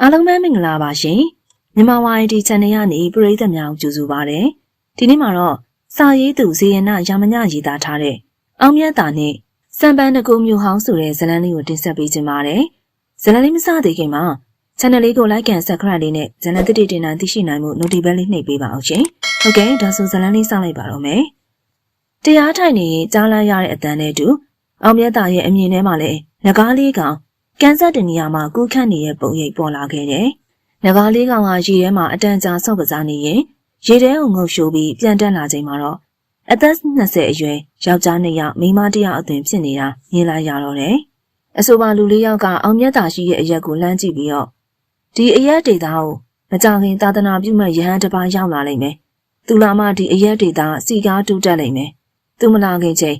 အားလုံးပဲမင်္ဂလာပါရှင်မြန်မာဝိုင်းဒီ channel ကနေပရိသတ်များကိုကြိုဆိုပါရစေဒီနေ့မှာတော့စာရေးသူဇေယနာရာမညရေးသားထားတဲ့အောင်မြတ်တာနဲ့စံပန်းတကူမျိုးဟောင်းဆိုတဲ့ဇာတ်လမ်းလေးကိုတင်ဆက်ပေးခြင်းပါတယ်ဇာတ်လမ်းလေးမစသေးခင်မှာ channel လေးကို like and subscribe လေးနဲ့ဇာတ်လမ်းတစ်တိတင်တိုင်းသိရှိနိုင်မှု notification လေးနှိပ်ပေးပါအောင်ရှင်ဟုတ်ကဲ့ဒါဆိုဇာတ်လမ်းလေးစလိုက်ပါတော့မယ်တရားထိုင်နေရင်ကြားလိုက်ရတဲ့အတန်းနဲ့တူအောင်မြတ်တာရဲ့အမြင်ထဲမှာလည်းငကားလေးကောင် ကန်းဆက်တဲ့နေရာမှာကူးခတ်နေတဲ့ပုံရိပ်ပေါ်လာခဲ့တယ်။ငကားလေးကောင်ကရေထဲမှာအတန်ကြာဆော့ကစားနေရင်ရေထဲကိုငုပ်ရှိုးပြီးပြန်တက်လာချိန်မှာတော့အသက်20အရွယ်ယောက်ျားနှစ်ယောက်မိန်းမတစ်ယောက်အသွင်ဖြစ်နေတာမြင်လိုက်ရတော့တယ်။အဆိုပါလူလေးယောက်ကအောင်မြတ်တာရှိရဲ့အရက်ကိုလှမ်းကြည့်ပြီးတော့ဒီအရက်ဒေတာကိုမကြခင်သာသနာပြုမဲ့ရဟန်းတစ်ပါးရောက်လာလိမ့်မယ်။သူလာမှဒီအရက်ဒေတာစီကားတူတက်လိမ့်မယ်။သူမလာခင်ချိန်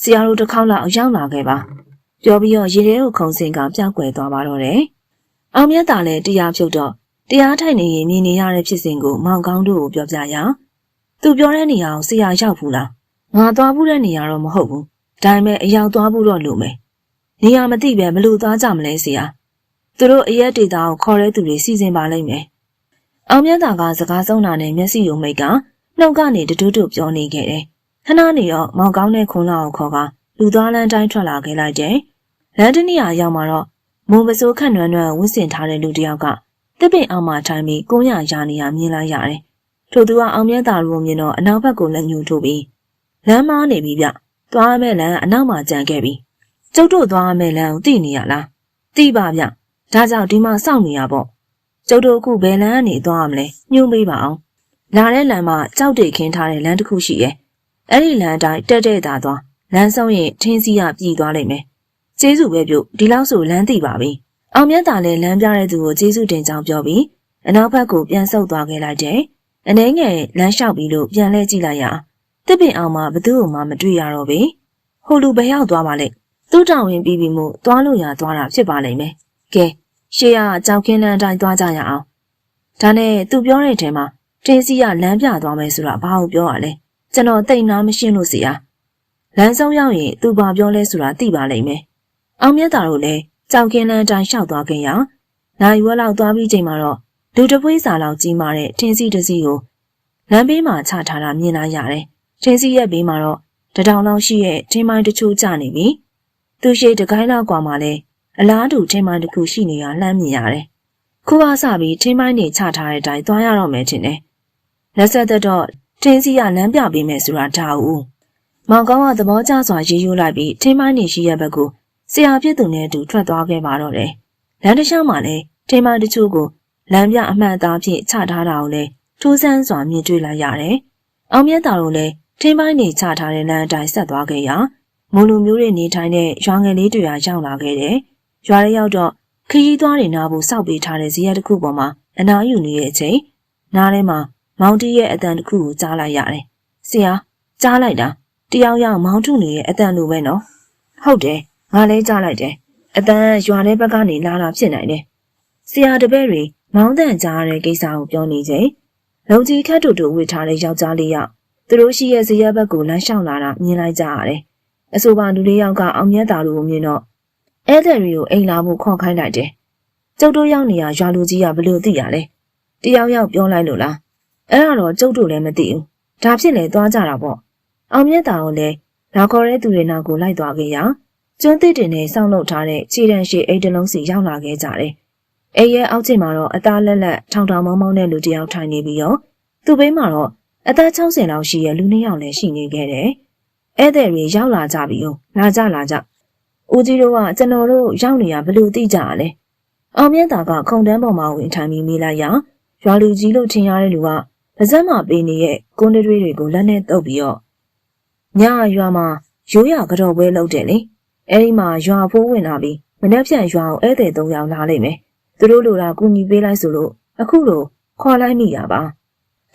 ဆရာတို့တစ်ခေါက်လောက်ရောက်လာခဲ့ပါ။ ပြောပြီးတော့ရေထဲကိုခုံစင်ကပြောက်ွယ်သွားပါတော့တယ်။အောင်မြတ်တာလည်းတရားဖြုတ်တော့တရားထိုင်နေရင်မြင်နေရတဲ့ဖြစ်စဉ်ကိုမောင်ကောင်းတို့ကိုပြောပြရအောင်။သူပြောတဲ့နေရာကိုဆရာရောက်ဘူးလား။ငါသွားဘူးတဲ့နေရာတော့မဟုတ်ဘူး။ဒါပေမဲ့အရောက်သွားဘူးတော့လို့မယ်။နေရာမသိပဲဘလို့သွားကြမလဲဆရာ။သူတို့အရက်ဒေတာကိုခေါ်တဲ့သူတွေစီစဉ်ပါလိမ့်မယ်။အောင်မြတ်တာကစကားဆုံးတာနဲ့မျက်စိယုံမိတ်ကနှုတ်ကနေတူတူပြောနေခဲ့တယ်။ခဏနေတော့မောင်ကောင်းတဲ့ခွန်လာကိုခေါ်ကလူသွားလန်းတိုင်းထွက်လာခဲ့လိုက်တယ်။ လန်ဒနီယာရောက်မှာတော့မုံပစိုးခန့်နွမ်းနွမ်းဝှစ်စင်ထားတဲ့လူတစ်ယောက်ကတစ်ပင်အောင်မှထိုင်ပြီးကုန်းရရာနေရမြင်လိုက်ရတယ်။ထို့သူကအောင်မြတ်တာလူကိုမြင်တော့အနောက်ဘက်ကိုလက်ညှိုးထိုးပြီးလမ်းမနေပြီဗျ။သွားမဲ့လမ်းအနောက်မှာကြံခဲ့ပြီ။ကျုပ်တို့သွားမဲ့လမ်းကိုသိနေရလား။သိပါဗျ။ဒါကြောင့်ဒီမှာစောင့်နေရပေါ့။ကျုပ်တို့အခုဘယ်လမ်းကနေသွားရမလဲ။ညှို့ပေးပါအောင်။လာတဲ့လမ်းမှာကြောက်တိတ်ခင်းထားတဲ့လမ်းတစ်ခုရှိရဲ့။အဲ့ဒီလမ်းအတိုင်းတက်တဲ့တာသွားလမ်းဆုံးရင်ထင်းစီရပြည်သွားလိမ့်မယ်။ ကျေးဇူးပဲပြုတ်ဒီလောက်ဆိုလမ်းသိပါပြီ။အောင်မြတ်တာလည်းလမ်းပြတဲ့သူကိုကျေးဇူးတင်ကြောင်းပြောပြီးအနောက်ဘက်ကိုပြန်ဆုတ်သွားခဲ့လိုက်တယ်။အနေငယ်လမ်းလျှောက်ပြီးလို့ပြန်လဲကြည့်လိုက်ရ။တစ်ပင်အောင်မှဘသူ့ကိုမှမတွေ့ရတော့ပဲ။ဟိုလူဘယ်ရောက်သွားပါလဲ။သူ့တောင်ဝင်ပြီးပြီးမှုသွားလို့ရသွားတာဖြစ်ပါလိမ့်မယ်။ကဲရှေ့ကကြောက်ခင်းလန်းအတိုင်းသွားကြရအောင်။ဒါနဲ့သူပြောတဲ့အချိန်မှာတင်းစီကလမ်းပြသွားမယ်ဆိုတာဘာလို့ပြောရလဲ။ကျွန်တော်တိတ်နာမရှင်းလို့စီအားလမ်းဆုံးရောက်ရင်သူဘာပြောလဲဆိုတာသိပါလိမ့်မယ်။ အောင်မြတ်တာတို့လည်းကြောင်ကင်းလန်းအတိုင်းလျှောက်သွားခင်ရနိုင်ဝက်လောက်သွားပြီးချိန်မှာတော့လူတပွေးစာလောက်ကြီးမာတဲ့ထင်းစီတစ်စီးကိုလမ်းဘေးမှာချထားတာမြင်လာရတယ်။ထင်းစီရဲ့ဘေးမှာတော့တထောင်လောက်ရှိရဲ့ထင်းမိုင်းတချို့ကျနေပြီ။သူရှိတကိုင်းလောက်กว่าမှလည်းအလားတူထင်းမိုင်းတစ်ခုရှိနေတာလှမ်းမြင်ရတယ်။ခုအားစပြီးထင်းမိုင်းတွေချထားတဲ့အတိုင်းသွားရတော့မယ်ထင်တယ်။လက်ဆက်သက်တော့ထင်းစီကလမ်းပြပေးမယ်ဆိုတာဒါဦး။မောင်ကောင်းကသဘောကျစွာရေးယူလိုက်ပြီးထင်းမိုင်းနေရှိရဘက်ကို ဆရာဖြစ်သူနဲ့အတူထွက်သွားခဲ့ပါတော့တယ်။လမ်းတစ်လျှောက်မှာလည်းထင်းမိုင်းတချို့ကိုလမ်းပြအမှန်အသားဖြင့်ချထားတာကိုလည်းထူးဆန်းစွာမြင်တွေ့လိုက်ရတယ်။အောင်မြတ်တာတို့လည်းထင်းမိုင်းနေချထားတဲ့လမ်းအတိုင်းဆက်သွားခဲ့ရာမုံလူမျိုးတွေနေထိုင်တဲ့ရွာငယ်လေးတွေရောက်လာခဲ့တယ်။ရွာရဲရောက်တော့ခရီးသွားတွေနားဖို့စောက်ပေးထားတဲ့ဇီးရဲတစ်ခုပေါ်မှာအနားယူနေတဲ့အချိန်နားထဲမှာမောင်တီးရဲ့အတန်တစ်ခုကိုကြားလိုက်ရတယ်။ဆရာကြားလိုက်တာတယောက်ယောက်မောင်းထုနေရဲ့အတန်လိုပဲနော်ဟုတ်တယ် ငါလဲကြားလိုက်တယ်အတန်ရွာတဲ့ဘက်ကနေလာတာဖြစ်နိုင်တယ်ဆရာတပည့်တွေမောင်းတန်ကြားတဲ့ကိစ္စကိုပြောနေချိန်လုံကြီးခတ်တူတူဝေထားတဲ့ယောက်ျားလေးယောက်သူတို့ရှိရဲ့ဇရက်ဘက်ကိုလမ်းလျှောက်လာတာမြင်လိုက်ကြရတယ်အဆိုပါလူလေးယောက်ကအောင်မြတ်တာလူကိုမြင်တော့ဧည့်သည်တွေကိုအိမ်လာဖို့ခေါ်ခိုင်းလိုက်တယ်ကျုပ်တို့ရောက်နေရရွာလူကြီးကဘလို့သိရလဲတယောက်ယောက်ပြောလိုက်လို့လားအဲ့ဒါတော့ကျုပ်တို့လည်းမသိဘူးဒါဖြစ်လေသွားကြတာပေါ့အောင်မြတ်တာကိုလည်းလာခေါ်တဲ့သူတွေနောက်ကိုလိုက်သွားခဲ့ရာ ကျွန်းသစ်တင်နဲ့စောင့်လုပ်ထားတဲ့ခြေတံရှိအိတ်တလုံးစီရောက်လာခဲ့ကြတယ်။အိရဲ့အောက်ချိန်မှာတော့အသားလက်လက်ထောင်ထောင်မောင်းမောင်းတဲ့လူတစ်ယောက်ထိုင်နေပြီးတော့သူ့ဘေးမှာတော့အသက်60လောက်ရှိတဲ့လူနှစ်ယောက်လည်းရှိနေခဲ့တယ်။ဧည့်သည်တွေရောက်လာကြပြီ။လာကြလာကြ။ဦးကြီးတို့ကကျွန်တော်တို့ရောက်နေရဘလို့သိကြရလဲ။အောင်မြတ်တာကခုံတန်းပေါ်မှာဝင်ထိုင်ပြီးမိလိုက်ရာရွာလူကြီးလို့ထင်ရတဲ့လူကပါဇက်မှာပေးနေတဲ့ကွန်းတွေးတွေကိုလက်နဲ့တုပ်ပြီးတော့ညရွာမှာရိုးရကတော့ပွဲလုပ်တယ်လေ အဲဒီမှာရွာဖိုးဝင်လာပြီးမနှက်ဖြန်ရွာကိုဧည့်သည်၃ယောက်လာလိမ့်မယ်သူတို့လိုတာကူညီပေးလိုက်ဆိုလို့အခုလိုခေါ်လိုက်မိရပါ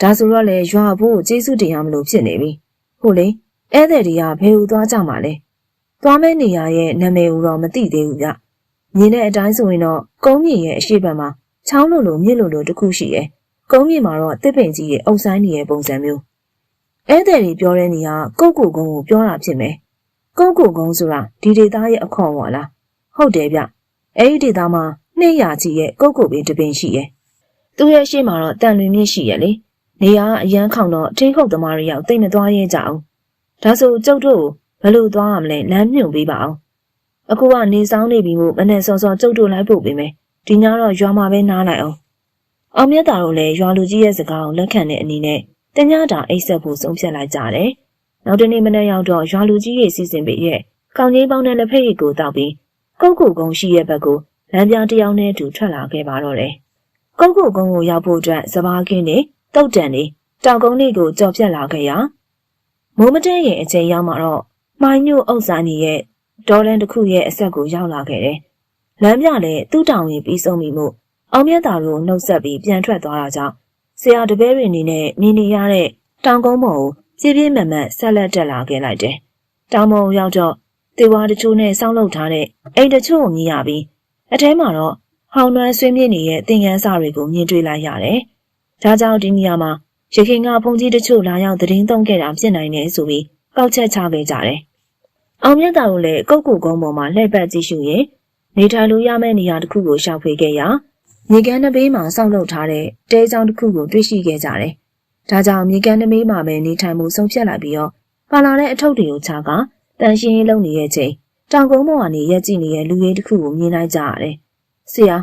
ဒါဆိုတော့လေရွာဖိုးကိုကျေးဇူးတင်ရမလို့ဖြစ်နေပြီဟုတ်လေဧည့်သည်တွေကဘယ်ဟူသွားကြမှာလဲသွားမဲ့နေရရဲ့နာမည်ကိုတော့မသိသေးဘူးဗျမြင်တဲ့အတိုင်းဆိုရင်တော့ကုန်းမြင့်ရဲ့အရှိတ်ဘက်မှာချောင်းလိုလိုမြစ်လိုလိုတစ်ခုရှိတယ်ကုန်းမြင့်မှာတော့တစ်ပင်ကြီးရဲ့အုံဆိုင်နေတဲ့ပုံစံမျိုးဧည့်သည်တွေပြောတဲ့နေရာကုတ်ကိုကုန်းကိုပြောတာဖြစ်မယ်။ ကုတ်ကိုကုန်းဆိုတာဒီဒေသရဲ့အခေါ်ဝါလား။ဟုတ်တယ်ဗျ။အဲဒီဒေသမှာနှစ်ရာကြီးရဲ့ကုတ်ကုတ်ပင်တပင်ရှိရဲ့သူ့ရဲ့ရှေ့မှာတော့တန်လွင်မြင့်ရှိရဲ့လေနေရာအရန်ခေါင်တော့ထင်းခုတ်သမားတွေရောက်တိတ်မသွားရဲကြအောင်ဒါဆိုကျုပ်တို့ဘယ်လိုသွားရမလဲလမ်းမြုံပေးပါအောင်အခုကနေဆောင်နေပြီမို့မနဲ့စောစောကျုပ်တို့လိုက်ဖို့ပေးမယ်ဒီညတော့ရွာမှာပဲနားလိုက်အောင်အောင်မြတ်တာတို့လည်းရွာလူကြီးရဲ့စကားကိုလက်ခံတဲ့အနေနဲ့တညတာအိတ်ဆက်ဖို့ဆုံးဖြတ်လိုက်ကြတယ် နောက်တနေ့မနေ့ရောက်တော့ရွာလူကြီးရဲ့စီစဉ်ပေးရဲ့ကောင်းကြီးပေါင်းတဲ့လက်ဖက်ရည်ကိုတောက်ပြီးကုတ်ကုတ်ကုန်းရှိရဲ့ဘက်ကိုလမ်းပြတယောက်နဲ့အတူထွက်လာခဲ့ပါတော့တယ်ကုတ်ကုတ်ကုန်းကိုရောက်ဖို့အတွက်စဘာကင်းနေတုတ်တန်နေတောင်ကုန်းလေးကိုကြော်ပြတ်လာခဲ့ရမိုးမတဲရဲ့အချိန်ရောက်မှတော့မိုင်းညို့ဥစ္စာညီရဲ့ဒေါ်လန်တစ်ခုရဲ့အဆက်ကိုရောက်လာခဲ့တယ်လမ်းပြလည်းသူ့တောင်ရင်ပြီးဆုံးပြီမို့အောင်မြတ်တာတို့နှုတ်ဆက်ပြီးပြန်ထွက်သွားတာကြောင့်ဆရာတပည့်တွေအနေနဲ့မြင်နေရတဲ့တောင်ကုန်းပေါ်ကို ပြပြမမတ်ဆက်လက်တက်လာခဲ့လိုက်တယ်။တောင်ပေါ်ရောက်တော့တေဝါတချို့နဲ့စောင်းလုပ်ထားတဲ့အိမ်တချို့ကိုမြင်ရပြီးအထဲမှာတော့ဟောင်းနှွမ်းဆွေးမြင့်နေတဲ့သင်ငန်းစာတွေကိုမြင်တွေ့လိုက်ရတယ်။ဒါကြောင့်ဒီနေရာမှာရခင်ကဘုံကြီးတချို့လာရောက်သတင်းသုံးခဲ့တာဖြစ်နိုင်တယ်ဆိုပြီးကောက်ချက်ချခဲ့ကြတယ်။အောင်မြတ်တာတို့လည်းကုတ်ကူကုန်းပေါ်မှာလှည့်ပတ်ကြည့်ရှုရင်နေထိုင်လို့ရမယ့်နေရာတစ်ခုကိုရှောက်ဖွေခဲ့ရာမြေကမ်းတစ်ဘေးမှာစောင့်လုပ်ထားတဲ့တဲချောင်းတစ်ခုကိုတွေ့ရှိခဲ့ကြတယ်။ ဒါကြောင့်မြေကမ်းတစ်ဘေးမှာပဲနေထိုင်မှုဆုံးဖြတ်လိုက်ပြီးတော့ပါလာတဲ့အထုပ်တွေကိုချကတန်ရှင်းရေးလုပ်နေတဲ့ချိန်တောင်ကုန်းပေါ်ကနေရက်ကြည့်နေတဲ့လူကြီးတစ်ခုကိုမြင်လိုက်ကြရတယ်။ဆရာ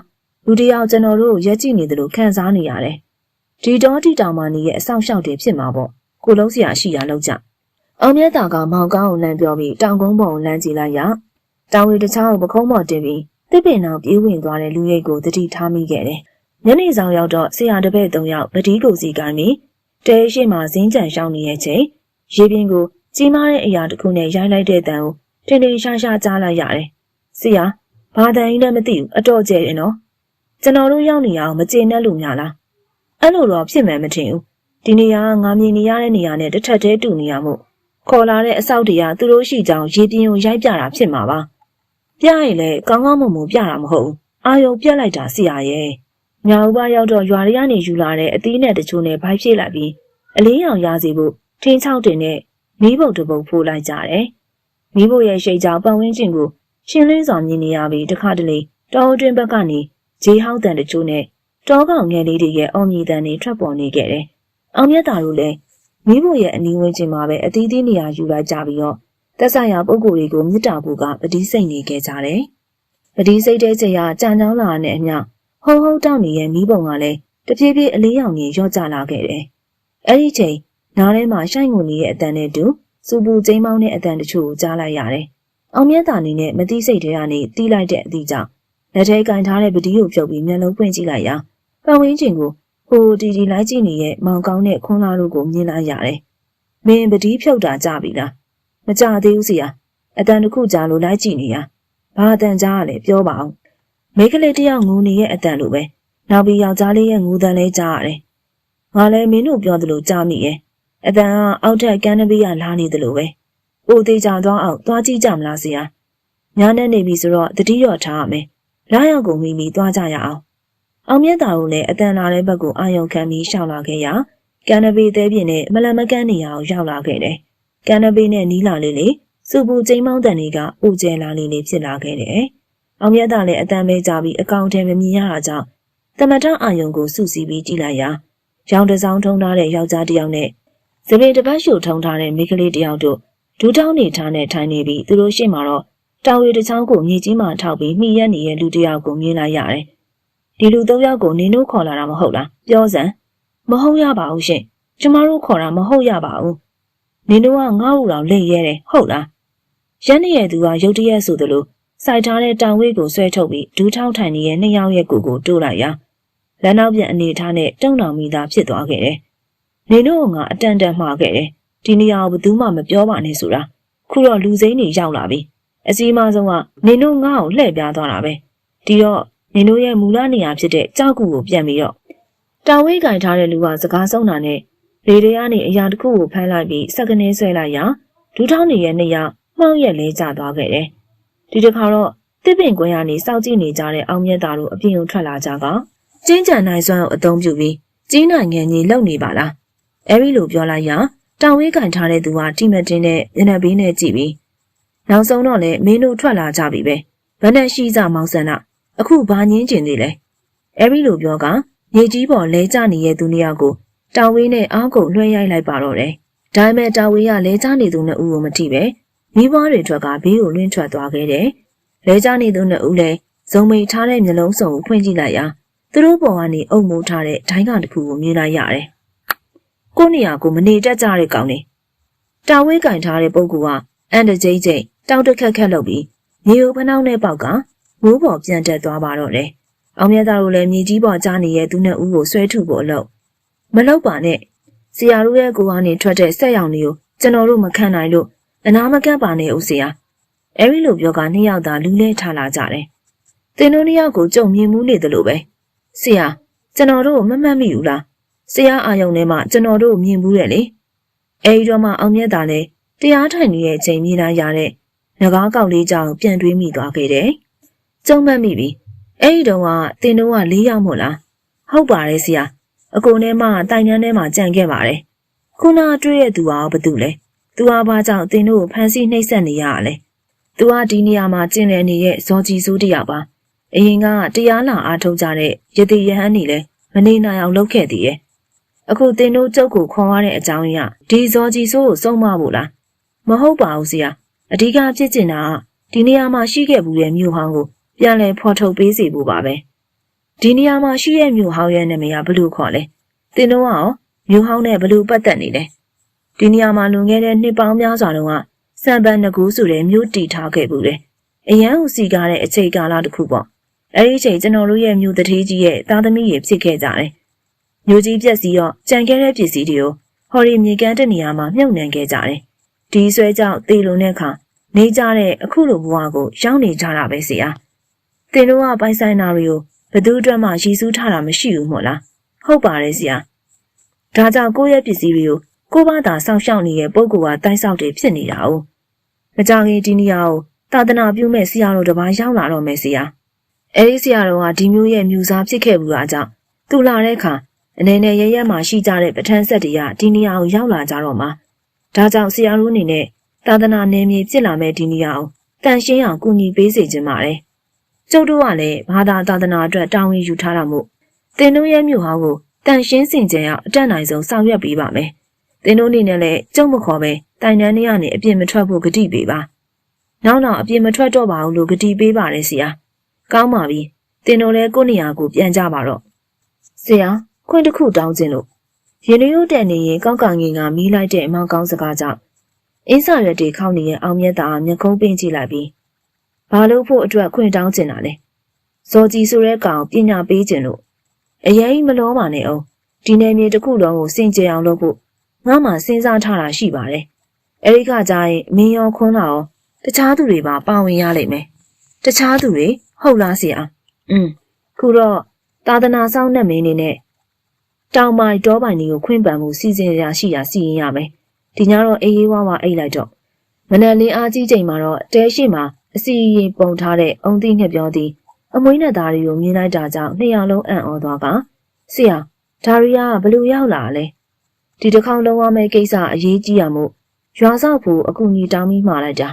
လူတယောက်ကျွန်တော်တို့ရက်ကြည့်နေတယ်လို့ခံစားနေရတယ်။ဒီတော့တီတောင်မှနေရဲ့အဆောင်ရှောက်တွေဖြစ်မှာပေါ့။ကိုလုံးဆရာရှိရလောက်ကြ။အောင်မြတ်တာကမောင်ကောင်းကိုလမ်းပြောပြီးတောင်ကုန်းပေါ်ကိုလမ်းကြည့်လိုက်ရ။တောင်ဝေတခြားကိုပကုံးပေါ်တင်ပြီးတစ်ပင်အောင်ပြေးဝင်သွားတဲ့လူရိတ်ကိုတတိထားမိခဲ့တယ်။ညနေဆောင်ရောက်တော့ဆရာတပည့်၃ယောက်ပတိကိုစီကိုင်းပြီး တဲရှိမှဇင်းကြံရှောင်းနေတဲ့ချိန်ရေပြင်ကိုကြီးမားတဲ့အရာတစ်ခုနဲ့ရိုက်လိုက်တဲ့တန်ကိုတင်တင်ရှားရှားကြားလိုက်ရတယ်။ဆရာဘာတန်ကြီးလည်းမသိဘူးအတော့ကျဲတယ်နော်။ကျွန်တော်တို့ရောက်နေရအောင်မကျေနပ်လို့များလား။အဲ့လိုတော့ဖြစ်မှန်းမထင်ဘူး။ဒီနေရာကငါမြင်နေရတဲ့နေရာနဲ့တစ်ထပ်တည်းတူနေရမို့ခေါ်လာတဲ့အဆောက်တရားသူတို့ရှိကြောင်ရေပြင်းကိုရိုက်ပြတာဖြစ်မှာပါ။ပြရင်လည်းကောင်းကောင်းမွန်မွန်ပြတာမဟုတ်ဘူးအာယုံပြက်လိုက်တာဆရာရဲ့ ညာဥပရောက်တော့ရွာရရနေယူလာတဲ့အသီးနဲ့တချို့နဲ့ဗိုက်ဖြည့်လိုက်ပြီးအလင်းရောင်ရစီဖို့ထင်းချောက်တင်နဲ့မီးပုတ်တပုတ်ဖိုးလိုက်ကြတယ်မီးပုတ်ရဲ့ရှိတ်ကြောင်ပတ်ဝန်းကျင်ကိုရှင်းလင်းစွာမြင်နေရပြီးတခါတလေတောအတွင်းဘက်ကနေဂျေးဟောက်တန်တချို့နဲ့တောကောင်ငယ်လေးတွေရဲ့အော်မြည်တန်တွေထွက်ပေါ်နေခဲ့တယ်အောင်မြတ်တာတို့လည်းမီးပုတ်ရဲ့အနီးဝန်းကျင်မှာပဲအသီးသီးနေရာယူလိုက်ကြပြီးတော့သက်ဆိုင်ရာပုဂ္ဂိုလ်တွေကိုမြစ်တာဖို့ကပတိစိတ်နေခဲ့ကြတယ်။ပတိစိတ်တဲ့ချက်ရကြံချောင်းလာတဲ့အမျှ ဟုံဟုံတောက်နေတဲ့မိဘုံကလည်းတပြေးပြေးအလေးရောင်ကြီးရော့ကျလာခဲ့တယ်။အဲ့ဒီချိန်နားထဲမှာရှိုင်းငုံနေတဲ့အတန်နဲ့တူစူပူကျိမ်းမောင်းတဲ့အတန်တချို့ကိုကြားလိုက်ရတယ်။အောင်မြတ်တာနေနဲ့မသိစိတ်တွေကနေတီးလိုက်တဲ့အသည့်ကြောင့်လက်ထဲကင်ထားတဲ့ပတိကိုဖြုတ်ပြီးမျက်လုံးပွင့်ကြည့်လိုက်ရာပတ်ဝန်းကျင်ကိုဟိုတီတီလိုက်ကြည့်နေတဲ့မောင်ကောင်းတဲ့ခွန်းလာတို့ကိုမြင်လိုက်ရတယ်။မင်းပတိဖြုတ်တာကြပြီလားမကြသေးဘူးစီယာအတန်တစ်ခုကြာလို့လိုက်ကြည့်နေရဘာအတန်ကြားရလဲပြောပါအောင် မိကလေးတယောက်ငူနေရဲ့အတန်လိုပဲနောက်ပြီးယောက်ျားလေးရဲ့ငူတန်လေးကြားရတယ်ငါလည်းမင်းတို့ပြောသလိုကြားမိရဲ့အတန်ကအောက်ထက်ကန်းနဘီကလာနေသလိုပဲပိုသေးကြသွားအောင်သွားကြည့်ကြမလားစီယာညာနဲ့နေပြီဆိုတော့တတိရော့ထားရမယ်လာရောက်ကုန်မိမိသွားကြရအောင်အောင်မြတ်တာတို့လည်းအတန်လာတဲ့ဘက်ကိုအာယုံခံပြီးရှောက်လာခဲ့ရာကန်နဘီသေးပြင်းနဲ့မလန်မကန်းနေရအောင်ရောက်လာခဲ့တယ်ကန္နဘေးနဲ့နီးလာလေးလေးစူပူကျိမ်းမောင်းတန်တွေကပူကျဲလာလေးလေးဖြစ်လာခဲ့တယ်။ အောင်မြတ်သားလည်းအတန်ပဲကြပြီးအကောင့်ထဲမမြင်ရတာကြောင့်တမထအာယုံကိုစုစည်းပြီးကြည့်လိုက်ရာရောင်တစောင်းထုံထားတဲ့ယောက်ျားတစ်ယောက်နဲ့သပင်တစ်ပတ်ရှုထုံထားတဲ့မိန်းကလေးတစ်ယောက်တို့ဒူးတောင်းနေထားနဲ့ထိုင်နေပြီးသူတို့ရှေ့မှာတော့တောင်ရီတစ်ချောင်းကိုမြေကြီးမှထောက်ပြီးမှီရက်နေတဲ့လူတစ်ယောက်ကိုမြင်လိုက်ရတယ်။ဒီလူသုံးယောက်ကိုနင်းတို့ခေါ်လာတာမဟုတ်လား။ပြောစမ်းမဟုတ်ရပါဘူးရှင်။ကျမတို့ခေါ်တာမဟုတ်ရပါဘူးနင်တို့ကငါ့ဦးတော်လိတ်ရဲတယ်ဟုတ်လားရက်နေရဲ့သူကရုတ်တရက်ဆိုသလို စိုက်ထားတဲ့တောင်ဝေးကိုဆွဲထုတ်ပြီးဒူးထောက်ထိုင်နေတဲ့နှစ်ယောက်ရဲ့ကိုကိုတိုးလိုက်ရာလက်နောက်ပြန်အနေထားနဲ့တုံတောင်မိသားဖြစ်သွားခဲ့တယ်။နေတို့ကငါအတန်တန်မှားခဲ့တယ်။ဒီနေရာကိုဘယ်သူမှမပြောပါနဲ့ဆိုတာခုတော့လူစိမ်းတွေရောက်လာပြီ။အစည်းအမဆုံးကနေတို့ငါ့ကိုလှည့်ပြားသွားတာပဲ။ဒီတော့နေတို့ရဲ့မူလနေရာဖြစ်တဲ့ကြောက်ကူကိုပြန်ပြီးတော့တောင်ဝေးကင်ထားတဲ့လူကစကားဆုံးတာနဲ့လေတွေကနေအရာတစ်ခုကိုဖမ်းလိုက်ပြီးစက်ကနေဆွဲလိုက်ရာဒူးထောင်းနေရဲ့နေရမှောက်ရက်လဲကျသွားခဲ့တယ်။ ဒီတစ်ခါတော့တစ်ပင်ကွင်းကနေစောက်ကြည့်နေကြတဲ့အောင်မြတ်သားတို့အပြင်ကိုထွက်လာကြကကျင်းကြံနိုင်စွမ်းကိုအသုံးပြုပြီးကြီးနိုင်ငံကြီးလုံနေပါလား။အဲဒီလိုပြောလိုက်ရာတောင်ဝေးကန်ထားတဲ့သူကတိမတင်နဲ့ညနေဘေးနဲ့ကြည့်ပြီးနောက်ဆုံးတော့လေမင်းတို့ထွက်လာကြပြီပဲ။ဘယ်နဲ့ရှိကြမောင်ဆန္ဒအခုဘာငင်းကျင်သေးလဲအဲ့ဒီလိုပြောကမြေကြီးပေါ်လဲကျနေတဲ့သူနှစ်ယောက်ကိုတာဝေးနဲ့အားကိုလွှဲရိုက်လိုက်ပါတော့တယ်ဒါပေမဲ့တာဝေးကလဲကျနေသူနှစ်ဦးကိုမထိပဲ မိဘတွေထွက်ကဘေးကိုလွင့်ထွက်သွားခဲ့တယ်လဲကျနေသူနှစ်ဦးလည်းဇုံမိန်ထားတဲ့မျက်လုံးစုံကိုဖွင့်ကြည့်လိုက်ရာသူတို့ပေါ်ကနေအုပ်မိုးထားတဲ့ဒိုင်းကတစ်ခုကိုမြင်လိုက်ရတယ်ကိုနေရာကိုမနေတတ်ကြတဲ့ကောင်လေးတာဝေးကင်ထားတဲ့ပုဂ္ဂိုလ်ကအန်တကြိတ်ကြိတ်တောက်တခက်ခက်လုပ်ပြီးမြေကိုဖနှောင်းတဲ့ပေါက်ကမိုးပေါ်ပြန်တက်သွားပါတော့တယ်။အောင်မြတ်သားတို့လည်းမြေကြီးပေါ်ကြားနေတဲ့သူနဲ့ဦးကိုဆွဲထုတ်ဖို့အလုပ်မလုပ်ပါနဲ့။ဆရာတို့ရဲ့ကိုကနေထွက်တဲ့ဆက်ရောင်တွေကိုကျွန်တော်တို့မခံနိုင်လို့ အနာမကန့်ပါနဲ့ဦးဆရာ။အဲဒီလိုပြောကနှစ်ယောက်သာလူလဲထားလာကြတယ်။သင်တို့နှစ်ယောက်ကိုကြုံမြင်မှုနေတယ်လို့ပဲ။ဆရာကျွန်တော်တို့မမှတ်မိဘူးလား။ဆရာအာယုံထဲမှာကျွန်တော်တို့မြင်ဘူးရဲ့လေ။အဲဒီတော့မှအောင်မြတ်သားလည်းတရားထိုင်နေတဲ့အချိန်မြင်လာရတဲ့ငကားကောက်လေးကြောင့်ပြန်တွေးမိသွားခဲ့တယ်။ကျုံမှတ်မိပြီ။အဲ့ဒီတော့ကတင်တော့က၄ယောက်မို့လား။ဟုတ်ပါတယ်ဆရာ။အကိုနဲ့မှတိုင်တန်းထဲမှာကြံခဲ့ပါတယ်။ခုနတွေ့ရသူကဘာတူလဲ။ သူကဘာကြောင့်တင်တို့ကိုဖမ်းဆီးနှိပ်စက်နေရလဲ။သူကဒီနေရာမှာကျင်လည်နေတဲ့ဇော်ကြီးစိုးတယောက်ပါ။အရင်ကတရားလာအားထုတ်ကြတဲ့ရတိရဟန်းနေလဲမနေနိုင်အောင်လုပ်ခဲ့သေးရဲ့။အခုတင်တို့ကျုပ်ကိုခေါ်ရတဲ့အကြောင်းအရဒီဇော်ကြီးစိုးကိုစုံမဖို့လား။မဟုတ်ပါဘူးဆရာ။အဓိကဖြစ်ချင်တာကဒီနေရာမှာရှိခဲ့ဘူးတဲ့မြို့ဟောင်းကိုပြန်လည်ဖော်ထုတ်ပေးစီဖို့ပါပဲဒီနေရာမှာရှိတဲ့မြို့ဟောင်းရဲ့နာမည်ကဘယ်လိုခေါ်လဲသင်တို့ကရောမြို့ဟောင်းနဲ့ဘယ်လိုပတ်သက်နေလဲ ဒီနေရာမှာလွန်ခဲ့တဲ့နှစ်ပေါင်းများစွာတုန်းကစံပန်ငကူဆိုတဲ့မြို့တည်ထားခဲ့ဘူးလေအရန်ဟူစီကားတဲ့အချိန်ကာလတစ်ခုပေါ့အဲ့ဒီအချိန်ကျွန်တော်တို့ရဲ့မြို့တထေးကြီးရဲ့သားသမီးတွေဖြစ်ခဲ့ကြတယ်မြို့ကြီးပြက်စီတော့ကြံခဲ့တဲ့ပစ္စည်းတွေကိုဟော်ရီမြေကမ်းတဲ့နေရာမှာမြုပ်နှံခဲ့ကြတယ်ဒီဆွဲကြောင့်တေလုံတဲ့အခါနေကြတဲ့အခုလိုဘဝကိုရောက်နေကြတာပဲစီအားသင်တို့ကပိုင်ဆိုင်နာတွေကိုဘသူအတွက်မှရည်စူးထားတာမရှိဘူးမို့လားဟုတ်ပါတယ်စီအားဒါကြောင့်ကိုယ့်ရဲ့ပစ္စည်းတွေကို ကိုဘာသာစောင့်ရှောက်နေတဲ့ပုံကောတိုင်းဆောက်တွေဖြစ်နေတာ哦မကြခင်ဒီနေရာကိုသာသနာပြုမဲ့ဆရာတော်တစ်ပါးရောက်လာတော့မယ်စီအားအဲဒီဆရာတော်ကဒီမျိုးရဲ့မြူစားဖြစ်ခဲ့ဘူးတာကြောင့်သူလာတဲ့အခါအနေနဲ့ရရက်မှရှိကြတဲ့ပဋ္ဌာန်းဆက်တွေကဒီနေရာကိုရောက်လာကြတော့မှာဒါကြောင့်ဆရာတို့အနေနဲ့သာသနာနယ်မြေဖြစ်လာမဲ့ဒီနေရာကိုတန်ရှင်းအောင်ကူညီပေးစေခြင်းပါတယ်။ကျုပ်တို့ကလည်းဘာသာသာသနာအတွက်တာဝန်ယူထားတာမို့တင်တို့ရဲ့မြို့ဟောင်းကိုတန်ရှင်းစင်ကြယ်အောင်အတက်နိုင်ဆုံးဆောင်ရွက်ပေးပါမယ်။ တင်တို့အနေနဲ့လည်းကျုံမခေါ်ပဲတိုင်တန်းတွေကနေအပြစ်မထွက်ဖို့ဂတိပေးပါ။နောက်နောက်အပြစ်မထွက်တော့ပါဘူးလို့ဂတိပေးပါတယ်ဆရာ။ကောင်းပါပြီ။တင်တို့လည်းကိုယ့်နေရာကိုပြန်ကြပါတော့။ဆရာခွင့်တစ်ခုတောင်းခြင်းလို့ရင်ရိုးတက်နေရင်ကောက်ကငင်ကမီးလိုက်တဲ့အမောင်ကောင်းစကားကြောင့်အင်းစာရက်တွေခောက်နေတဲ့အောင်မြတ်တာမျက်ခုံးပင်းကြည့်လိုက်ပြီးဘာလို့ဖို့အတွက်ခွင့်တောင်းကျင်တာလဲဇော်ကြီးဆိုတဲ့ကောင်ပညာပေးကျင်လို့အရင်မလောပါနဲ့အောင်ဒီနယ်မြေတစ်ခုလုံးကိုစင်ကြယ်အောင်လုပ်ဖို့ ငါမှစဉ်းစားထားတာရှိပါတယ်အဲဒီကကြာရင်မင်းရောခွန်းလာရောတခြားသူတွေပါပါဝင်ရလိမ့်မယ်တခြားသူတွေဟုတ်လားဆရာอืมခုတော့သာသနာဆောင်တဲ့မင်းနေနဲ့တောင်မိုင်တောပိုင်တွေကိုခွင့်ပန်မှုစီစဉ်ရရှိရာစီရင်ရမယ်ဒီညတော့အေးအေးဝါးဝါအိတ်လိုက်တော့မနက်လင်းအားကြီးချိန်မှာတော့တဲရှိမှာအစီရင်ပုံထားတဲ့အုံသီးငှက်ပြောသည်အမွေးနဲ့သားတွေကိုမြင်လိုက်တာကြောင့်နှစ်ယောက်လုံးအံ့ဩသွားကဆရာဒါရီယာဘလူရောက်လာလဲ ဒီတစ်ခေါက်လုံးဝမဲ့ကိစ္စအရေးကြီးရမို့ရွာဆောက်ဖို့အကူအညီတောင်းပြီးမှာလိုက်တာ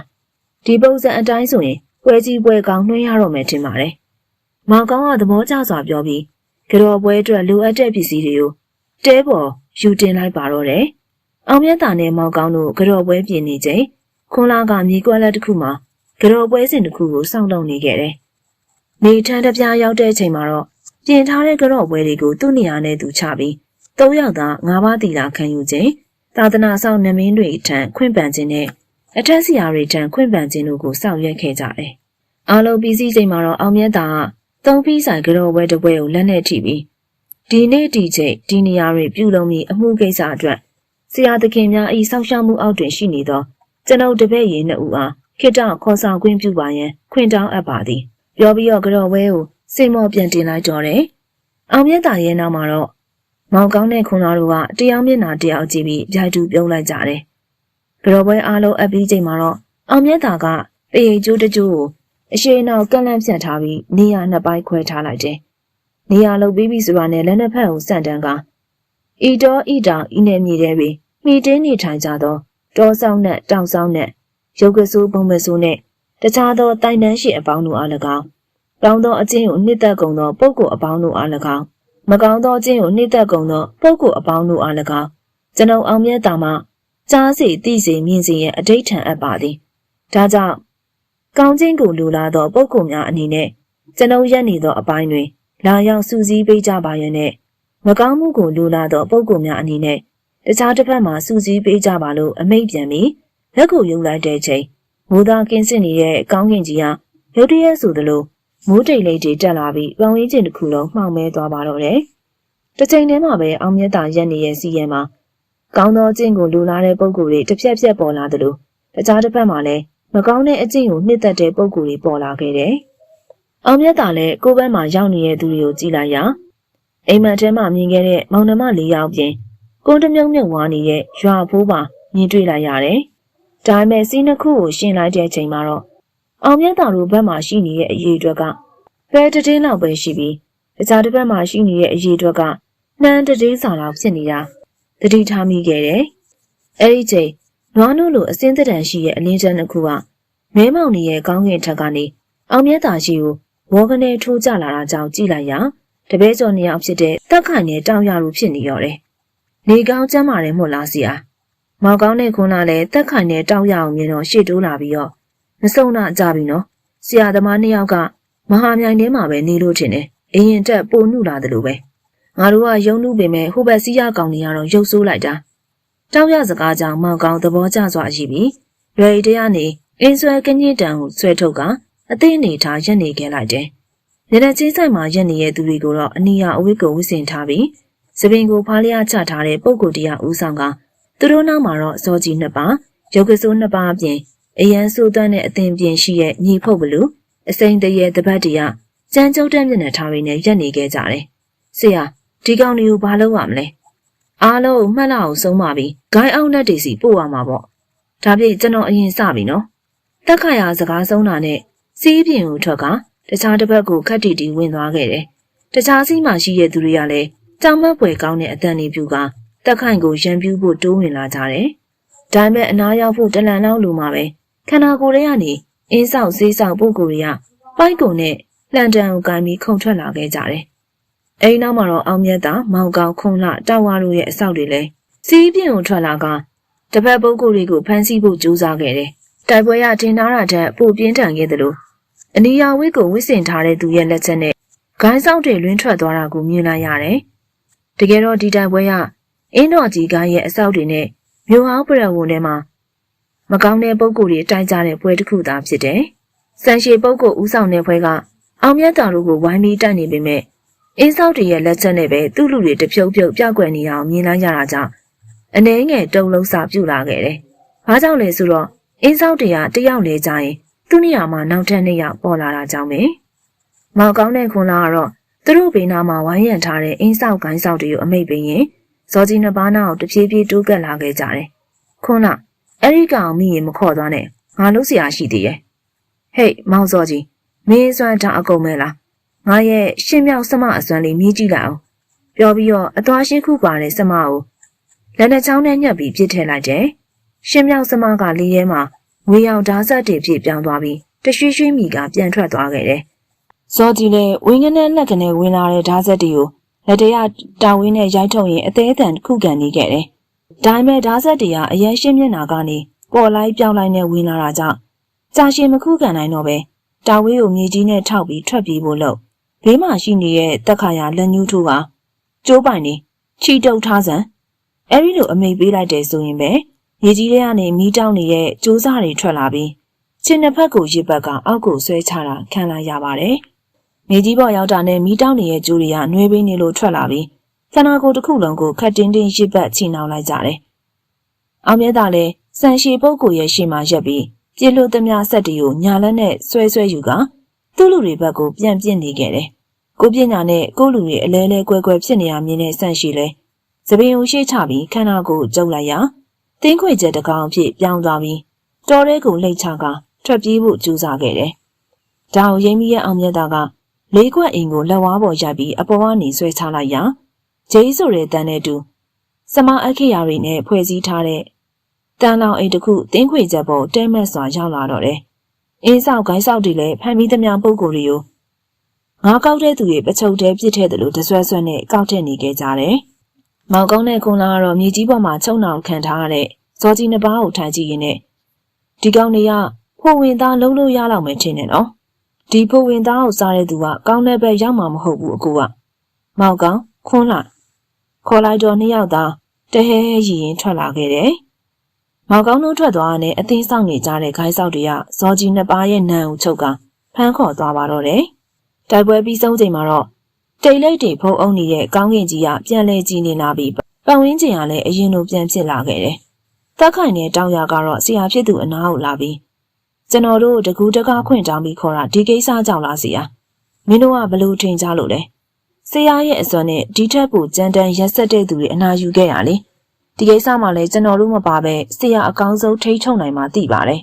ဒီပုံစံအတိုင်းဆိုရင်ပွဲကြီးပွဲကောင်းနှွှဲရတော့မယ်ထင်ပါတယ်မောင်ကောင်းကသဘောကျစွာပြောပြီးကြော်ပွဲအတွက်လိုအပ်တဲ့ပစ္စည်းတွေကိုတဲပေါ်ယူတင်လိုက်ပါတော့တယ်အောင်မြတ်တာနဲ့မောင်ကောင်းတို့ကြော်ပွဲပြင်နေချိန်ခွန်လာကမြေကွက်လက်တစ်ခုမှာကြော်ပွဲစဉ်တစ်ခုကိုစောင့်လုံနေခဲ့တယ်။နေထန်းတပြားရောက်တဲ့ချိန်မှာတော့ပြင်ထားတဲ့ကြော်ပွဲတွေကိုသူ့နေရာနဲ့သူချပြီး သုံးယောက်သာငါးပါးတီလာခံယူခြင်းသာသနာဆောင်နမင်းတွေထံခွင့်ပန်ခြင်းနဲ့အထက်စီယာတွေထံခွင့်ပန်ခြင်းတို့ကိုစောင့်ရွက်ခဲ့ကြတယ်။အားလုံးပြီးစီးချိန်မှာတော့အောင်မြတ်တာကသုံးပြီးဆိုင်ကြော်ပွဲတစ်ပွဲကိုလက်နဲ့ထိပြီးဒီနေ့ဒီချိန်ဒီနေရာတွေပြုလုပ်ပြီးအမှုကိစ္စအတွက်ဆရာသခင်များဤဆောက်ရှောက်မှုအောက်တွင်ရှိနေသောကျွန်ုပ်တပည့်ရည်နှစ်ဦးအားခိတ္တခေါ်ဆောင်ခွင့်ပြုပါရန်ခွင့်တောင်းအပ်ပါသည်ပြောပြီးတော့ကြော်ဝဲကိုစိတ်မော့ပြန်တင်လိုက်တော့တယ်အောင်မြတ်တာရဲ့နောက်မှာတော့ မောင်ကောင်းတဲ့ခွန်တော်တို့ကတရားမျက်နှာတရားကြည့်ပြီးဗျိုက်တူပြုံးလိုက်ကြတယ်ကြော်ပွဲအားလုံးအပ်ပြီးချိန်မှာတော့အောင်မြတ်တာကပရိတ်ကျိုးတကျိုးကိုအရှိန်နောက်ကန့်လန့်ဖြန့်ထားပြီးနေရာနှစ်ပိုင်းခွဲထားလိုက်တယ်နေရာလုတ်ပြီးပြီဆိုတာနဲ့လက်နှစ်ဖက်ကိုစန့်တန်းကဤတော်ဤတောင်ဤနယ်မြေတွေပြီးမိတင်းနေထိုင်ကြသောတောဆောင်နဲ့တောင်ဆောင်နဲ့ရုပ်ကဆိုးပုံမဆိုးနဲ့တခြားသောတိုင်တန်းရှိအပေါင်းတို့အား၎င်းကောင်းသောအကျင့်ကိုနှစ်သက်ကုန်သောပုဂ္ဂိုလ်အပေါင်းတို့အား၎င်း မကောင်းသောအကျင့်ကိုနှစ်သက်ကုန်သောပုဂ္ဂိုလ်အပေါင်းတို့အား၎င်းကျွန်ုပ်အောင်မြတ်တာမှကြားစီသိစီမြင်စီရဲ့အဋိဋ္ဌံအပ်ပါသည်ဒါကြောင့်ကောင်းခြင်းကိုလူလာသောပုဂ္ဂိုလ်များအနေနဲ့ကျွန်ုပ်ရက်နေသောအပိုင်းတွင် လာရောက်စူးစီးပေးကြပါရနဲ့မကောင်းမှုကိုလူလာသောပုဂ္ဂိုလ်များအနေနဲ့တခြားတစ်ဖက်မှာစူးစီးပေးကြပါလို့အမိန့်ပြန်ပြီးလက်ကိုယုံလိုက်တဲ့ချိန်မိုးသားကင်းစစ်နေတဲ့ကောင်းကင်ကြီးဟာရုတ်တရက်ဆိုသလို မိုးတိတ်လေးတွေတက်လာပြီးပောင်ရင်းကျင်တစ်ခုလုံးမှောင်မဲသွားပါတော့တယ်။တစ်ချိန်တည်းမှာပဲအောင်မြတ်တာရက်နေရဲ့စီရဲမှာကောင်းသောအကျင့်ကိုလူလာတဲ့ပုံကိုယ်တွေတစ်ဖြက်ဖြက်ပေါ်လာသလိုတခြားတစ်ဖက်မှာလည်းမကောင်းတဲ့အကျင့်ကိုနှစ်သက်တဲ့ပုံကိုယ်တွေပေါ်လာခဲ့တယ်။အောင်မြတ်တာလည်းကိုယ်ဘက်မှာရောက်နေတဲ့သူတွေကိုကြည့်လိုက်ရအိမ်မက်ထဲမှာမြင်ခဲ့တဲ့မောင်နှမလေးယောက်ပြင်ကုန်းတမြုံမြုံဝါနေတဲ့ရွာဖိုးပါမြင်တွေ့လိုက်ရတယ်။ဒါပေမဲ့စီးနှစ်ခုကိုရှင်းလိုက်တဲ့ချိန်မှာတော့ အောင်မြတ်တာတို့ဘက်မှာရှိနေတဲ့အရေးအတွက်ကဖဲတည်င်းလောက်ပဲရှိပြီးတခြားတစ်ဘက်မှာရှိနေတဲ့အရေးအတွက်ကနှမ်းတည်င်းစာလောက်ဖြစ်နေတာတတိထားမိခဲ့တယ်။အဲဒီချိန်နွားနိုးလိုအစင်းသက်တန်ရှိရဲ့အလင်းချမ်းတစ်ခုကမဲမောင်နေရဲ့ကောင်းကင်ထက်ကနေအောင်မြတ်တာရှိကိုဝေါကနေထိုးကြလာတာကြောင့်ကြည်လိုက်ရတပည့်ကျော်နှစ်ယောက်ဖြစ်တဲ့တက်ခိုင်နဲ့တောင်ရလူဖြစ်နေရောတယ်။နေကောင်းကျမ်းမာတယ်မို့လားစီအား။မောင်ကောင်းနဲ့ခွန်းလာလည်းတက်ခိုင်နဲ့တောင်ရအောင်မြင်တော့ရှေ့တိုးလာပြီးတော့ မစုံနာကြပြီနော်။ဆရာသမားနှစ်ယောက်ကမဟာမြိုင်ထဲမှာပဲနေလို့ထင်တယ်။အရင်တက်ပိုနှုလာတယ်လို့ပဲ။ငါတို့ကယုံနှုပေမဲ့ဟိုဘက်စီးရကောင်တွေကတော့ရုပ်ဆိုးလိုက်တာ။တောင်ရစကားကြောင့်မောင်ကောင်းသဘောကျစွာရှိပြီးရွယ်တရားနေအင်းဆွဲကင်းကြီးတန်ကိုဆွဲထုတ်ကအသိအနေထားရက်နေခဲ့လိုက်တယ်။လက်လက်ချင်းဆိုင်မှာရက်နေတဲ့သူတွေကိုတော့အနီယာအဝိကိုဝစ်စင်ထားပြီးစပင်ကိုဖားလျားချထားတဲ့ပုံကိုတရားဦးဆောင်ကသူတို့နောက်မှာတော့စောကြီးနှစ်ပါးရုပ်ကစိုးနှစ်ပါးအပြင် အရန်ဆိုးသွမ်းတဲ့အသင်ပြင်ရှိရဲ့ညီဖုတ်ဘလူအစိမ့်တရေတပတ်တရကြမ်းကြုတ်တဲ့မျက်နှာထားရင်းနဲ့ရက်နေခဲ့ကြတယ်။ဆရာဒီကောင်တွေကိုဘာလုပ်ရမလဲ။အားလုံးမှတ်လောက်အောင်ဆုံးပါပြီ။ဂိုင်းအောင်လက်တွေစီပို့ရမှာပေါ့။ဒါပြည့်ကျွန်တော်အရင်စပြီနော်။တက်ခါရစကားဆုံးတာနဲ့စီးပြင်ကိုထွက်ကတခြားတစ်ဘက်ကိုခက်တီတီဝင်သွားခဲ့တယ်။တခြားစီးမှရှိတဲ့သူတွေကလည်းကြောင်မက်ပွေကောင်းတဲ့အတန်နေပြူကတက်ခိုင်ကိုရံပြူဖို့တိုးဝင်လာကြတယ်။ဒါပေမဲ့အနာရောက်ဖို့တလန်လောက်လိုမှပဲ ခန္ဓာကိုယ်ထဲကနေအင်းဆောက်ဈေးဆောက်ပုဂ္ဂိုလ်တွေကပိုက်ကုံနဲ့လှန်တံကိုကင်ပြီးခုန်ထွက်လာခဲ့ကြတယ်။အဲဒီနောက်မှာတော့အောင်မြတ်တာမောင်ကောင်ခုံလှတာဝါတို့ရဲ့အဆောက်တွေလည်းစီးပြင်းကိုထွက်လာကတပတ်ပုဂ္ဂိုလ်တွေကိုဖမ်းဆီးဖို့ကြိုးစားခဲ့တယ်။တိုက်ပွဲရတင်ထားတာထက်ပိုပြင်းထန်ခဲ့တယ်လို့အနီယာဝိတ်ကိုဝစ်စင်ထားတဲ့သူရဲ့လက်ချက်နဲ့ဂိုင်းဆောက်တွေလွင်းထွက်သွားတာကိုမြင်လိုက်ရတယ်။တကယ်တော့ဒီတိုက်ပွဲကအင်းတော်ကြီးကရဲ့အဆောက်တွေနဲ့မြို့ဟောင်းပရဝုန်ထဲမှာ မကောင်းတဲ့ပုံကိုယ်တွေတိုက်ကြတဲ့ပွဲတစ်ခုသာဖြစ်တယ်။စံရှည်ပုံကိုဦးဆောင်တဲ့ပွဲကအောင်မြတ်တာတို့ကိုဝိုင်းပြီးတိုက်နေပေမဲ့အင်းဆောက်တွေရဲ့လက်ချက်နဲ့ပဲသူ့လူတွေတဖြုတ်ဖြုတ်ပြောက်ကွယ်နေအောင်မြင်လိုက်ရတာကြောင့်အနှဲငယ်တုံလုံးစာပြုတ်လာခဲ့တယ်။ဘာကြောင့်လဲဆိုတော့အင်းဆောက်တွေကတယောက်လေကြရင်သူ့နေရာမှာနောက်ထပ်နှစ်ယောက်ပေါ်လာတာကြောင့်ပဲ။မောင်ကောင်းတဲ့ခွန်လာကတော့သူတို့ဘေးနားမှာဝိုင်းရံထားတဲ့အင်းဆောက်ကိုင်းဆောက်တွေကိုအမိတ်ပေးရင်ဇော်ကြီးနှစ်ပါးနာကိုတဖြည်းဖြည်းတိုးကပ်လာခဲ့ကြတယ်။ခွန်းလာ အဲ့ဒီကောင်မိရင်မခေါ်သွားနဲ့ငါလုံးစရာရှိသေးရဲ့ဟေးမောင်စောကြီးမင်းစွမ်းတာအကုန်မဲလားငါရဲ့ရှင်မြောက်စမအစွမ်းလေးမြည်ကြည့်လိုက်အောင်ပြောပြီးတော့အသွားရှိခုပါတဲ့စမကိုလက်နဲ့ချောင်းနဲ့ညှက်ပြီးပြစ်ထည့်လိုက်တယ်ရှင်မြောက်စမကလေးရဲမှာငွေရောင်ဓာတ်ဆက်တွေပြည့်ပြောင်းသွားပြီးတရွှေ့ရွှေ့မိကပြန်ထွက်သွားခဲ့တယ်စောကြီးလည်းဝင်းကနဲ့နှက်ကနေဝင်လာတဲ့ဓာတ်ဆက်တွေကိုလက်တရတာဝင်းနဲ့ရိုက်ထုတ်ရင်အသေးအတန်ခုခံနေခဲ့တယ် ဒါပေမဲ့ဓာတ်ဆက်တွေကအရင်ရှင်းမျက်နာကနေပေါ်လိုက်ပြောင်းလိုက်နဲ့ဝင်လာတာကြောင့်ကြာရှည်မခုခံနိုင်တော့ပဲတာဝေးကိုမြေကြီးနဲ့ထောက်ပြီးထွက်ပြေးဖို့လုပ်ဘေးမှာရှိနေတဲ့တက်ခါရလက်ညှိုးထိုးကကျိုးပိုင်နေချီတုပ်ထားစံအဲ့ဒီလိုအမိတ်ပေးလိုက်တယ်ဆိုရင်ပဲမြေကြီးထဲကနေမီးတောင်းနေတဲ့ကျိုးစားတွေထွက်လာပြီးချင်းနှစ်ဖက်ကိုရစ်ဘက်ကအောက်ကိုဆွဲချတာခံလာရပါတယ်မြေကြီးပေါ်ရောက်တာနဲ့မီးတောင်းနေတဲ့ကျိုးတွေကနှွေးပင်းနေလို့ထွက်လာပြီး ခန္ဓာကိုယ်တစ်ခုလုံးကိုခတ်တင်းတင်းရစ်ပတ်ချီနှောင်လိုက်ကြတယ်။အောင်မြတ်တာလည်းစံရှည်ပုဂ္ဂိုလ်ရဲ့ရှေ့မှာရက်ပြီးပြစ်လို့သမျှဆက်တီကိုညာလက်နဲ့ဆွဲဆွဲယူကသူ့လူတွေဘက်ကိုပြန်ပြစ်နေခဲ့တယ်။ကိုပညာနဲ့ကိုလူတွေအလဲလဲကွဲကွဲဖြစ်နေရမြင်တဲ့စံရှည်လဲသပင်ကိုရှေ့ချပြီးခန္ဓာကိုယ်ကျုပ်လိုက်ရတင်းခွေချက်တကောင်အဖြစ်ပြောင်းသွားပြီးတော်တဲ့ကိုလှိတ်ချကထွက်ပြေးဖို့ကြိုးစားခဲ့တယ်။ဒါကိုရိမ့်မီရဲ့အောင်မြတ်တာကလေးခွက်အိမ်ကိုလက်ဝါးပေါ်ရိုက်ပြီးအပေါ်ကနေဆွဲချလိုက်ရာ ဂျေးဆိုတဲ့တန်နဲ့တူစမအခရာတွေနဲ့ဖွဲ့စည်းထားတဲ့တန်လောင်အိတ်တစ်ခုတင်းခွေချက်ပေါ်တဲမက်စွာရောက်လာတော့တယ်။အင်းဆောက်ဂိုင်းဆောက်တွေလည်းဖန်ပြီးသမျှပုံကိုယ်တွေကိုငါကောက်တဲ့သူတွေပချုပ်တဲပြစ်တဲ့သူလိုတဆွဲဆွဲနဲ့ကောက်တဲ့နေခဲ့ကြတယ်။မောင်ကောင်းတဲ့ကွန်လာကတော့မြေကြီးပေါ်မှာချုံနှောင်ခံထားရတဲ့ဇော်ကြီးနှစ်ပါးကိုထိုင်ကြည့်ရင်းနဲ့ဒီကောင်တွေကဖိုဝင်သားလုံးလို့ရလောက်မယ်ထင်တယ်နော်။ဒီဖိုဝင်သားကိုစားတဲ့သူကကောင်းတဲ့ဘက်ရောက်မှာမဟုတ်ဘူးအကူက။မောင်ကောင်းခွန်းလာ ခေါ်လိုက်တော့နှစ်ယောက်သားတဟဲဟဲရည်ရင်ထွက်လာခဲ့တယ်။မောင်ကောင်းတို့ထွက်သွားတဲ့အအသေးဆောင်နေကြတဲ့ခိုင်းဆောက်တွေကဇော်ကြီးနှစ်ပါးရဲ့နံကိုချုပ်ကဖမ်းခေါ်သွားပါတော့တယ်။တိုက်ပွဲပြီးဆုံးချိန်မှာတော့တိတ်လိတ်တွေဖုံးအုံနေတဲ့ကောင်းကင်ကြီးကပြန်လဲကြည့်နေလာပြီးပတ်ဝန်းကျင်ကလည်းအရင်လိုပြန်ဖြစ်လာခဲ့တယ်။တက်ခိုင်တဲ့တောင်ရကတော့ဆရာဖြစ်သူအနားကိုလာပြီးကျွန်တော်တို့တကူတကားခွင့်တောင်းပြီးခေါ်တာဒီကိစ္စကြောင့်လားဆရာ။မင်းတို့ကဘလို့ထင်ကြလို့လဲ။ ဆရာရဲ့အစွမ်းနဲ့ဒီထက်ပိုကြမ်းတမ်းရက်ဆက်တဲ့သူတွေအနာယူခဲ့ရလေ။ဒီကိစ္စမှာလည်းကျွန်တော်တို့မပါပဲဆရာအကောင်းဆုံးထိ ंछ ုံနိုင်မှသိပါတယ်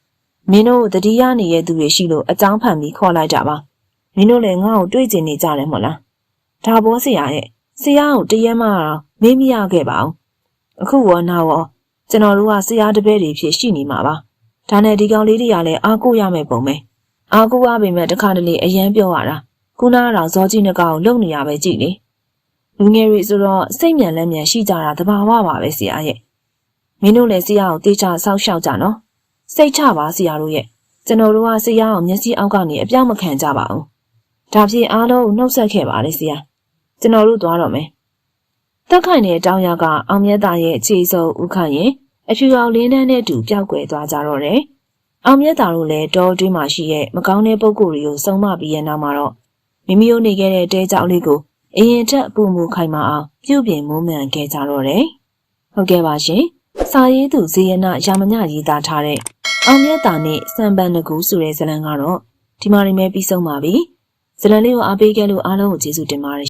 ။မင်းတို့တတိယနေတဲ့သူတွေရှိလို့အကြောင်းဖန်ပြီးခေါ်လိုက်ကြပါ။မင်းတို့လည်းငါ့ကိုတွေ့ကျင်နေကြတယ်မို့လား။ဒါဘောဆရာရဲ့ဆရာကိုတရက်မှတော့မေးမရခဲ့ပါဘူး။အခုရောနောက်ရောကျွန်တော်တို့ကဆရာတပည့်တွေဖြစ်ရှိနေမှာပါ။ဒါနဲ့ဒီကောင်လေးတွေကလည်းအားကိုးရမယ်ပုံပဲ။အားကိုးရပေမဲ့တခါတလေအရန်ပြောရတာ။ ခုနကတော့ဇောကြီးနှကောင်လုံနေရပဲကြည့်လေ။လူငယ်တွေဆိုတော့စိတ်မြန်လက်မြန်ရှိကြတာတဘာဝပါပဲဆရာရဲ့။မင်းတို့လည်းဆရာကိုတေချာဆောက်ရှောက်ကြနော်။စိတ်ချပါဆရာတို့ရဲ့။ကျွန်တော်တို့ကဆရာကိုမျက်စိအောက်ကနေအပြောင်းမခံကြပါဘူး။ဒါဖြင့်အားလုံးနှုတ်ဆက်ခဲ့ပါလေဆရာ။ကျွန်တော်တို့သွားတော့မယ်။တက်ခိုင်တဲ့တောင်ရကအောင်မြတ်သားရဲ့အခြေဆုံးဥခန့်ရင်အဖြူအောင်လင်းတန်းနဲ့တူပျောက်ကွယ်သွားကြတော့တယ်။အောင်မြတ်သားတို့လည်းတောတွင်းမှာရှိတဲ့မကောင်းတဲ့ပုံကိုယ်တွေကိုစုံမပြီးရဲ့နောက်မှာတော့ မိမိတို့နေခဲ့တဲ့တဲကြောက်လေးကိုအရင်ထက်ပုံမူခိုင်မာအောင်ပြုပြင်မွမ်းမံခဲ့ကြတော့တယ်။ဟုတ်ကဲ့ပါရှင်။စာရေးသူဇေယနာရာမညရေးသားထားတဲ့အောင်မြတ်သားနဲ့စံပန်တကူဆိုတဲ့ဇာတ်လမ်းကတော့ဒီမှာနေမဲ့ပြီးဆုံးပါပြီ။ဇာတ်လမ်းလေးကိုအားပေးခဲ့လို့အားလုံးကိုကျေးဇူးတင်ပါတယ်